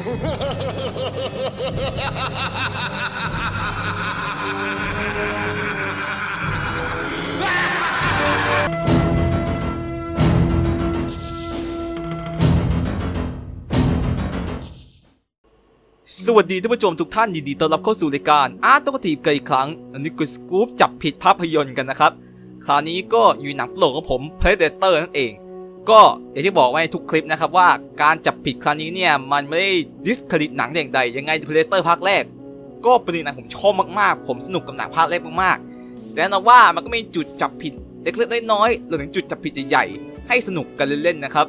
สวัสดีท่านผู้ชมทุกท่านยินดีต้อนรับเข้าสู่รายการอาร์ตตกทีกันอีกครั้ง อันนี้คือสกู๊ปจับผิดภาพยนตร์กันนะครับ คราวนี้ก็อยู่หนังโปรดของผม Predator นั่นเอง ก็อย่างที่บอกไว้ในทุกคลิปนะครับว่าการจับผิดครั้งนี้เนี่ย มันไม่ได้ดิสเครดิตหนังอย่างใด ยังไง Predator ภาคแรก ก็เป็นหนังผมชอบมากๆ ผมสนุกกับหนังภาคแรกมากๆ แต่น่นอนว่ามันก็มีจุดจับผิดเล็กๆน้อยๆรวมถึงจุดจับผิดใหญ่ๆให้สนุกกันเล่นๆนะครับ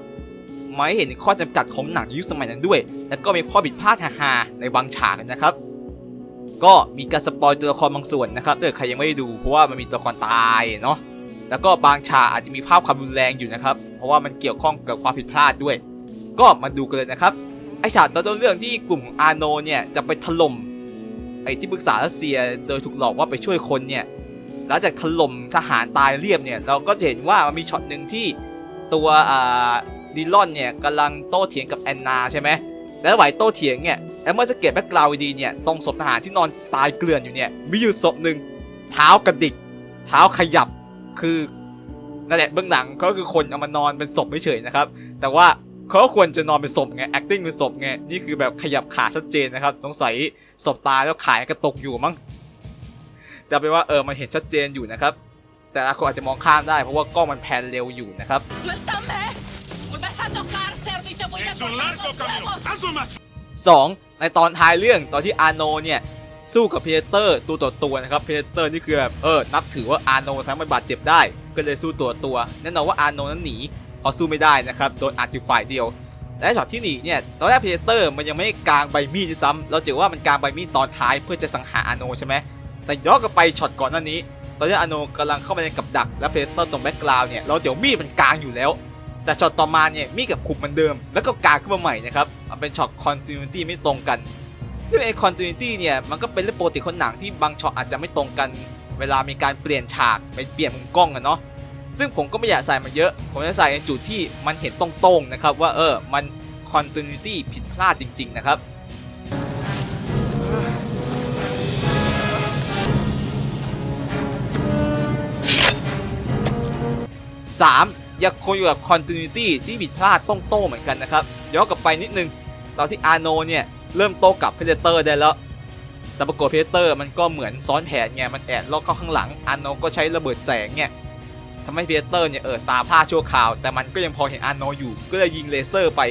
ไมาให้เห็นข้อจำกัดของหนังยุคสมัยนั้นด้วย แล้วก็มีข้อผิดพลาดฮาๆในบางฉากนะครับ ก็มีการสปอยตัวละครบางส่วนนะครับถ้าใครยังไม่ได้ดูเพราะว่ามันมีตัวละครตายเนาะ แล้วก็บางฉากอาจจะมีภาพความรุนแรงอยู่นะครับ เพราะว่ามันเกี่ยวข้องกับความผิดพลาดด้วย ก็มาดูกันเลยนะครับไอฉากตอนต้นเรื่องที่กลุ่มของอาโนเนี่ยจะไปถล่มไอที่ปรึกษารัสเซียโดยถูกหลอกว่าไปช่วยคนเนี่ยหลังจากถล่มทหารตายเรียบเนี่ยเราก็จะเห็นว่ามันมีช็อตหนึ่งที่ตัวอ่าดิลอนเนี่ยกำลังโต้เถียงกับแอนนาใช่ไหมแล้วไหวโต้เถียงเนี่ยแล้วเมื่อสเก็ตแบ็กกราวดีเนี่ยตรงศพทหารที่นอนตายเกลื่อนอยู่เนี่ยมีอยู่ศพหนึ่งเท้ากระดิก เท้าขยับ คือนั่นแหละเบื้องหลังก็คือคนเอามานอนเป็นศพไม่เฉยๆนะครับ แต่ว่าเขาก็ควรจะนอนเป็นศพไง acting เป็นศพไง นี่คือแบบขยับขาชัดเจนนะครับ สงสัยศพตายแล้วขายกระตกอยู่มั้ง แต่เป็นว่าเออมันเห็นชัดเจนอยู่นะครับ แต่ละคนอาจจะมองข้ามได้เพราะว่ากล้องมันแพนร็วอยู่นะครับ Suéltame. Vuelves a tocar, cerdo, y te voy a Es un cortar largo los camino. huevos. Hazlo más 2. ในตอนท้ายเรื่องตอนที่อาโนเนี่ย สู้กับเพเตอร์ตัวต่อตัวนะครับเพเตอร์นี่คือแบบเออนับถือว่าอาโนทำให้บาดเจ็บได้ ก็เลยสู้ตัวตัวแน่นอนว่าอาโนนั้นหนีพอสู้ไม่ได้นะครับโดนอัดอยู่ฝ่ายเดียวและช็อตที่หนีเนี่ยตอนแรกเพเตอร์มันยังไม่กางใบมีดซ้ำเราเจอว่ามันกางใบมีดตอนท้ายเพื่อจะสังหารอาโนใช่ไหมแต่ย้อนกลับไปช็อตก่อนหน้านี้ ตอนที่อาโนกำลังเข้าไปในกับดักและเพเตอร์ตรงแบ็กกราวด์เนี่ยเราเจอมีดมันกางอยู่แล้ว แต่ช็อตต่อมาเนี่ยมีดกับขุบมือนเดิม แล้วก็กางขึ้นมาใหม่นะครับเป็นช็อตคอนติเนียตี้ไม่ตรงกัน ซึ่งไอคอนติเนตี้เนี่ยมันก็เป็นเรื่องปกติของหนังที่บางช็อตอาจจะไม่ตรงกัน เวลามีการเปลี่ยนฉากไปเปลี่ยนมุมกล้องอะเนาะซึ่งผมก็ไม่อยากใส่มาเยอะ ผมจะใส่ในจุดที่มันเห็นตรงๆนะครับว่าเออมันคอนติเนตี้ผิดพลาดจริง ๆ นะครับ 3. อย่าคงอยู่กับ continuity ที่ผิดพลาดต้องโต้เหมือนกันนะครับย้อนกลับไปนิดนึงตอนที่อาโนเนี่ย เริ่มโตกับ Predator ได้แล้ว แต่ปรากฏ Predator มันก็เหมือนซ้อนแผนไงมันแอบลอกเข้าข้างหลังอาโนก็ใช้ระเบิดแสงเนี่ยทำให้ Predator เนี่ยเออตาพร่าชั่วคราว แต่มันก็ยังพอเห็นอาโนอยู่ก็เลยยิงเลเซอร์ไป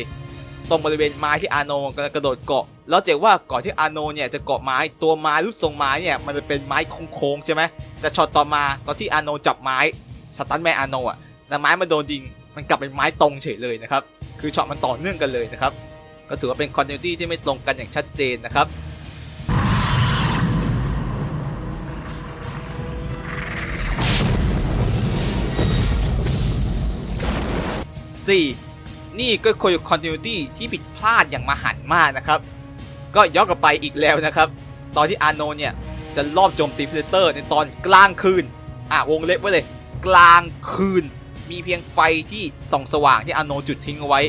ตรงบริเวณไม้ที่อาโนกำลังกระโดดเกาะ แล้วเจ๋งว่าก่อนที่อาโนเนี่ยจะเกาะไม้ตัวไม้รูปทรงไม้เนี่ยมันจะเป็นไม้โค้งๆใช่ไหมแต่ช็อตต่อมาตอนที่อาโนจับไม้สตันแมนอาโนอะแต่ไม้มันโดนยิงมันกลับเป็นไม้ตรงเฉยเลยนะครับ คือช็อตมันต่อเนื่องกันเลยนะครับ ก็ถือว่าเป็นคอนติเนียตี้ที่ไม่ตรงกันอย่างชัดเจนนะครับ 4. นี่ก็คือคอนติเนียตี้ที่ผิดพลาดอย่างมหันมากนะครับ ก็ย้อนกลับไปอีกแล้วนะครับ ตอนที่อาโนเนี่ย จะรอบโจมตีเพลเตอร์ในตอนกลางคืน อะวงเล็บไว้เลย กลางคืนมีเพียงไฟที่ส่องสว่างที่อาโนจุดทิ้งเอาไว้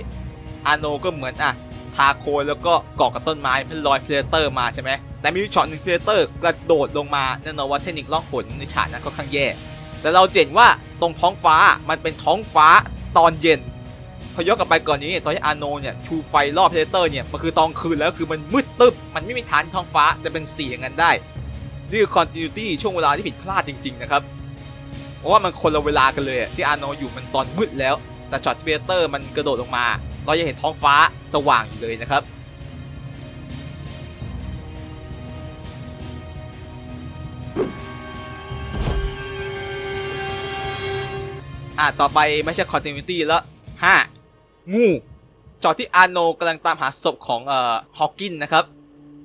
อาโนก็เหมือนอะ ทาโคนแล้วก็เกาะกับต้นไม้เพื่อลอยเพลเตอร์มาใช่ไหมแต่มีช็อตหนึ่งเพลเตอร์กระโดดลงมาแน่นอนว่าเทคนิคล่องหนในฉากนั้นค่อนข้างแย่ แต่เราเห็นว่าตรงท้องฟ้ามันเป็นท้องฟ้าตอนเย็นพอย้อนกลับไปก่อนนี้ตอนที่อาโนเนี่ยชูไฟรอบเพลเตอร์เนี่ยมันคือตอนคืนแล้วคือมันมืดตึ๊บมันไม่มีทางที่ท้องฟ้าจะเป็นสีอย่างนั้นได้นี่คือ continuity ช่วงเวลาที่ผิดพลาดจริงๆนะครับเพราะว่ามันคนละเวลากันเลยที่อาโนอยู่มันตอนมืดแล้ว แต่ช็อตเพเตอร์มันกระโดดลงมา เรายังเห็นท้องฟ้าสว่างอยู่เลยนะครับอะต่อไปไม่ใช่ continuity แล้ว 5. งูจอดที่อาโนกำลังตามหาศพของเอ่อฮอว์กินนะครับ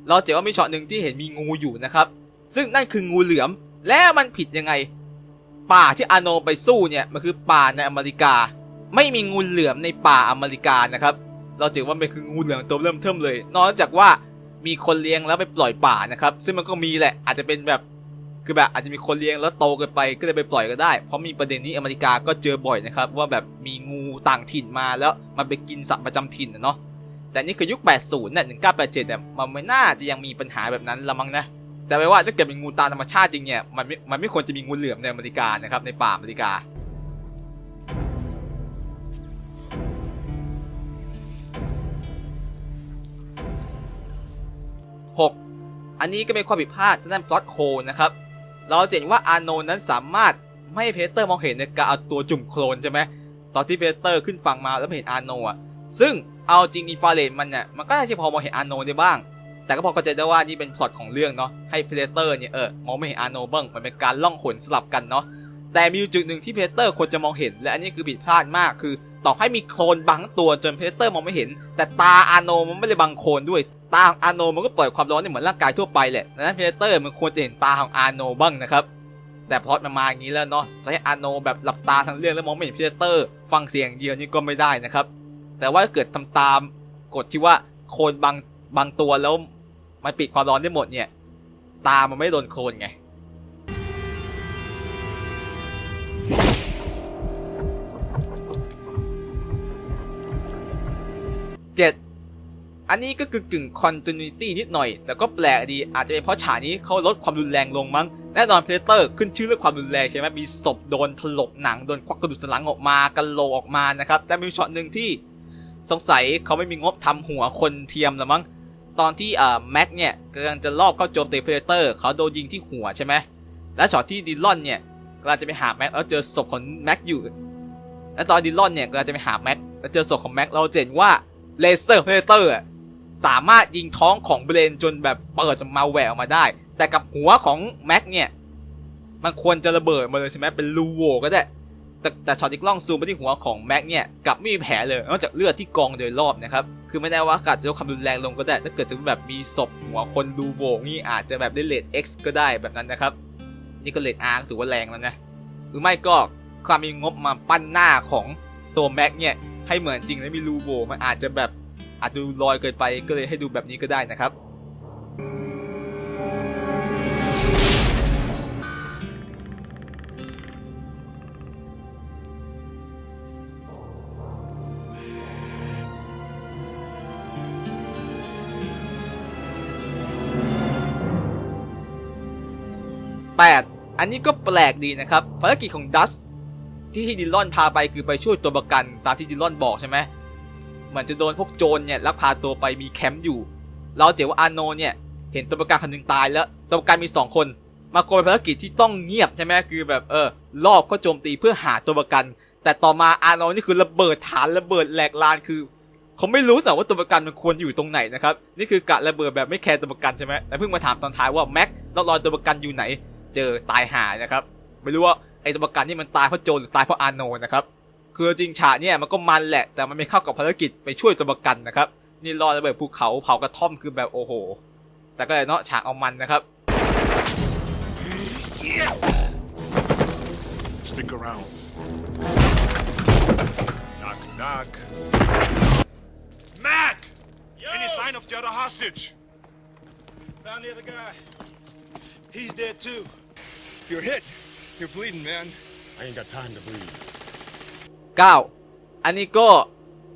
เราเจอว่ามีช็อตหนึ่งที่เห็นมีงูอยู่นะครับ ซึ่งนั่นคืองูเหลือม แล้วมันผิดยังไง ป่าที่อาโนไปสู้เนี่ย มันคือป่าในอเมริกา ไม่มีงูเหลือมในป่าอเมริกานะครับ เราเจอว่ามันคืองูเหลือมตัวเริ่มเทิมเลย นอกจากว่ามีคนเลี้ยงแล้วไปปล่อยป่านะครับ ซึ่งมันก็มีแหละ อาจจะเป็นแบบคือแบบอาจจะมีคนเลี้ยงแล้วโตเกินไปก็เลยไปปล่อยก็ได้ เพราะมีประเด็นนี้อเมริกาก็เจอบ่อยนะครับ ว่าแบบมีงูต่างถิ่นมาแล้วมันไปกินสัตว์ประจำถิ่นนะเนาะแต่นี่คือยุค 80เนี่ย1987เนี่ยมันไม่น่าจะยังมีปัญหาแบบนั้นละมั้งนะแต่ไม่ว่าถ้าเกิดเป็นงูตามธรรมชาติจริงเนี่ยมันไม่มันไม่ควรจะมีงูเหลือมในอเมริกานะครับในป่าอเมริกา อันนี้ก็เป็นความผิดพลาดทางด้านพล็อตโฮนะครับ เราจะเห็นว่าอาโนนั้นสามารถไม่ให้เพเตอร์มองเห็นในการเอาตัวจุ่มโคลนใช่ไหมตอนที่เพเตอร์ขึ้นฝั่งมาแล้วเห็นอาโนอะ ซึ่งเอาจริงอินฟาเรดมันเนี่ยมันก็น่าจะพอมองเห็นอาโนได้บ้าง แต่ก็พอเข้าใจได้ว่านี่เป็นพล็อตของเรื่องเนาะ ให้เพเตอร์เนี่ยเออมองไม่เห็นอาโนบ้าง มันเป็นการล่องหนสลับกันเนาะ แต่มีจุดหนึ่งที่เพเตอร์ควรจะมองเห็น และอันนี้คือผิดพลาดมาก คือ ต่อให้มีโคลนบังตัวจนเพเตอร์มองไม่เห็น แต่ตาอาโนมันไม่ได้บังโคลนด้วย ตาของอาโนมันก็ปล่อยความร้อนได้เหมือนร่างกายทั่วไปแหละดังนั้นเพเตอร์มันควรจะเห็นตาของอาโนบ้างนะครับ แต่พล็อตมันมาอย่างนี้แล้วเนาะจะให้อาโนแบบหลับตาทั้งเรื่องแล้วมองไม่เห็นเพเตอร์ ฟังเสียงเดียวนี่ก็ไม่ได้นะครับ แต่ว่าเกิดทำตามกฎที่ว่าโคลนบางบางตัวแล้วมันปิดความร้อนได้หมดเนี่ย ตามันไม่โดนโคลนไงเจ็ด อันนี้ก็คือกึ่ง continuity นิดหน่อย แต่ก็แปลกดีอาจจะเป็นเพราะฉากนี้เขาลดความรุนแรงลงมั้งแน่นอนเพลเตอร์ขึ้นชื่อเรื่องความรุนแรงใช่ไหมมีศพโดนถลกหนังโดนควักกระดูกสันหลังออกมากันโหลกออกมานะครับแต่มีช็อตหนึ่งที่สงสัยเขาไม่มีงบทำหัวคนเทียมละมั้งตอนที่อ่าแม็กเนี่ยกำลังจะลอบเข้าโจมตีเพลเตอร์เขาโดนยิงที่หัวใช่ไหมและช็อตที่ดิลลอนเนี่ยกำลังจะไปหาแม็กแล้วเจอศพของแม็กอยู่และตอนดิลลอนเนี่ยกำลังจะไปหาแม็กแล้วเจอศพของแม็กเราเห็นว่าเลเซอร์เพเตอร์ สามารถยิงท้องของเบรนจนแบบเปิดมาแหวกออกมาได้ แต่กับหัวของแม็กเนี่ย มันควรจะระเบิดมาเลยใช่ไหมเป็นรูโวก็ได้ แต่แต่ช็อตที่กล้องซูมไปที่หัวของแม็กเนี่ยกลับไม่มีแผลเลยนอกจากเลือดที่กองโดยรอบนะครับ คือไม่แน่ว่าอากาศจะลดความรุนแรงลงก็ได้ ถ้าเกิดจะแบบมีศพหัวคนดูโบกนี่อาจจะแบบได้เลท X ก็ได้แบบนั้นนะครับ นี่ก็เลท R ก็ถือว่าแรงแล้วนะ หรือไม่ก็ความมีงบมาปั้นหน้าของตัวแม็กเนี่ยให้เหมือนจริงแล้วมีรูโบมันอาจจะแบบ อาจดูลอยเกินไปก็เลยให้ดูแบบนี้ก็ได้นะครับ 8. อันนี้ก็แปลกดีนะครับภารกิจของดัสที่ที่ดิลลอนพาไปคือไปช่วยตัวประกันตามที่ดิลลอนบอกใช่ไหม เหมือนจะโดนพวกโจรเนี่ยลักพาตัวไปมีแคมป์อยู่ เราเจอว่าอาโนเนี่ยเห็นตัวประกันคนหนึ่งตายแล้วตัวประกันมี 2 คน มาโกยภารกิจที่ต้องเงียบใช่ไหมคือแบบเออรอบก็โจมตีเพื่อหาตัวประกัน แต่ต่อมาอาโนนี่คือระเบิดฐานระเบิดแหลกลานคือเขาไม่รู้สิว่าตัวประกันมันควรอยู่ตรงไหนนะครับนี่คือกะระเบิดแบบไม่แคร์ตัวประกันใช่ไหมแล้วเพิ่งมาถามตอนท้ายว่าแม็กเรารอตัวประกันอยู่ไหน เจอตายหายนะครับไม่รู้ว่าไอ้ตัวประกันนี่มันตายเพราะโจรหรือตายเพราะอาโนนะครับ คือจริงฉากเนี่ยมันก็มันแหละ แต่มันไม่เข้ากับภารกิจไปช่วยตัวประกันนะครับ นี่รอระเบิดภูเขาเผากระท่อมคือแบบโอ้โห แต่ก็เลยเนาะฉากเอามันนะครับ Stick around. Knock, knock. Mac! Any sign of the other hostage? Found the other guy. He's dead too. You're hit. You're bleeding, man. I ain't got time to bleed. 9. อันนี้ก็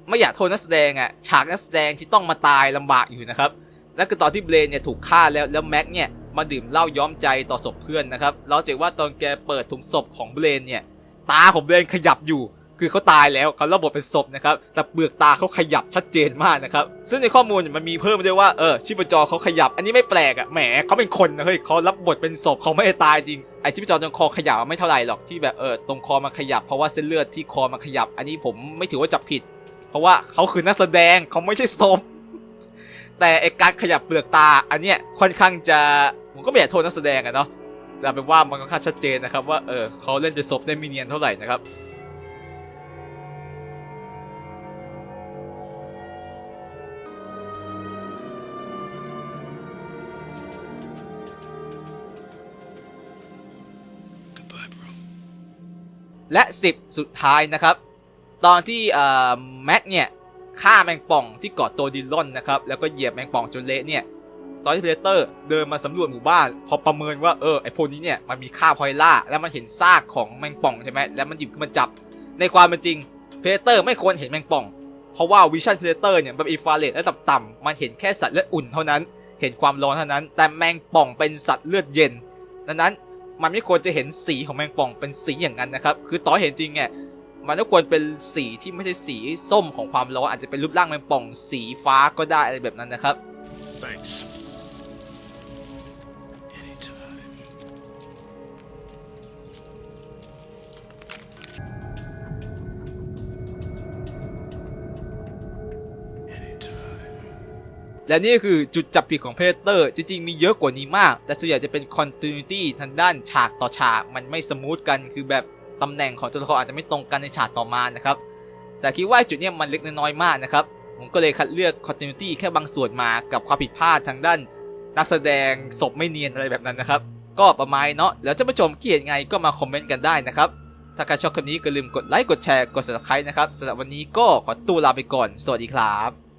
ไม่อยากโทษนักแสดงอะฉากนักแสดงที่ต้องมาตายลำบากอยู่นะครับและคือตอนที่เบรนเนี่ยถูกฆ่าแล้วแล้วแม็กเนี่ยมาดื่มเหล้าย้อมใจต่อศพเพื่อนนะครับเราจะเจอว่าตอนแกเปิดถุงศพของเบรนเนี่ยตาของเบรนขยับอยู่ คือเขาตายแล้วเขาระบบเป็นศพนะครับแต่เปลือกตาเขาขยับชัดเจนมากนะครับซึ่งในข้อมูลมันมีเพิ่มด้วยว่าเออชีพจรเขาขยับ อันนี้ไม่แปลกอะแหมเขาเป็นคนนะเฮ้ยเขารับบทเป็นศพเขาไม่ได้ตายจริงไอชีพจรตรงคอขยับไม่เท่าไหร่หรอกที่แบบเออตรงคอมันขยับเพราะว่าเส้นเลือดที่คอมันขยับ อันนี้ผมไม่ถือว่าจับผิด เพราะว่าเขาคือนักแสดงเขาไม่ใช่ศพแต่ไอการขยับเปลือกตาอันเนี้ยค่อนข้างจะผมก็ไม่อยากโทษนักแสดงอะเนาะแต่เป็นว่ามันก็ค่อนข้างชัดเจนนะครับว่าเออเขาเล่นเป็นศพได้มีเนียนเท่าไหร่นะครับ และ 10 สุดท้ายนะครับ ตอนที่แม็กเนี่ยฆ่าแมงป่องที่เกาะตัวดิลลอนนะครับ แล้วก็เหยียบแมงป่องจนเละเนี่ยตอนที่เพลเตอร์เดินมาสำรวจหมู่บ้าน พอประเมินว่าเออไอพวกนี้เนี่ยมันมีค่าพอยล่า แล้วมันเห็นซากของแมงป่องใช่ไหมแล้วมันหยิบขึ้นมาจับ ในความเป็นจริงเพลเตอร์ไม่ควรเห็นแมงป่อง เพราะว่าวิชั่นเพลเตอร์เนี่ยมันเป็นอิฟราเรดระดับต่ำมันเห็นแค่สัตว์เลือดอุ่นเท่านั้น เห็นความร้อนเท่านั้น แต่แมงป่องเป็นสัตว์เลือดเย็นดังนั้น มันไม่ควรจะเห็นสีของแมงป่องเป็นสีอย่างนั้นนะครับ คือต่อเห็นจริงเนี่ยมันก็ควรเป็นสีที่ไม่ใช่สีส้มของความร้อนอาจจะเป็นรูปร่างแมงป่องสีฟ้าก็ได้อะไรแบบนั้นนะครับ Thanks. และนี่คือจุดจับผิดของเพเตอร์จริงๆ มีเยอะกว่านี้มาก แต่ส่วนใหญ่จะเป็นคอนติเนียตี้ทางด้านฉากต่อฉาก มันไม่สมูทกันคือแบบตำแหน่งของตัวละครอาจจะไม่ตรงกันในฉากต่อมานะครับ แต่คิดว่าจุดนี้มันเล็กน้อยมากนะครับ ผมก็เลยคัดเลือกคอนติเนียตี้แค่บางส่วนมากับความผิดพลาดทางด้าน นักแสดงศพไม่เนียนอะไรแบบนั้นนะครับ ก็ประมาณเนาะแล้วท่านผู้ชมคิดเห็นไงก็มาคอมเมนต์กันได้นะครับถ้าใครชอบคลิปนี้ก็ลืมกดไลค์กดแชร์กด subscribe นะครับสำหรับวันนี้ก็ขอตัวลาไปก่อน สวัสดีครับ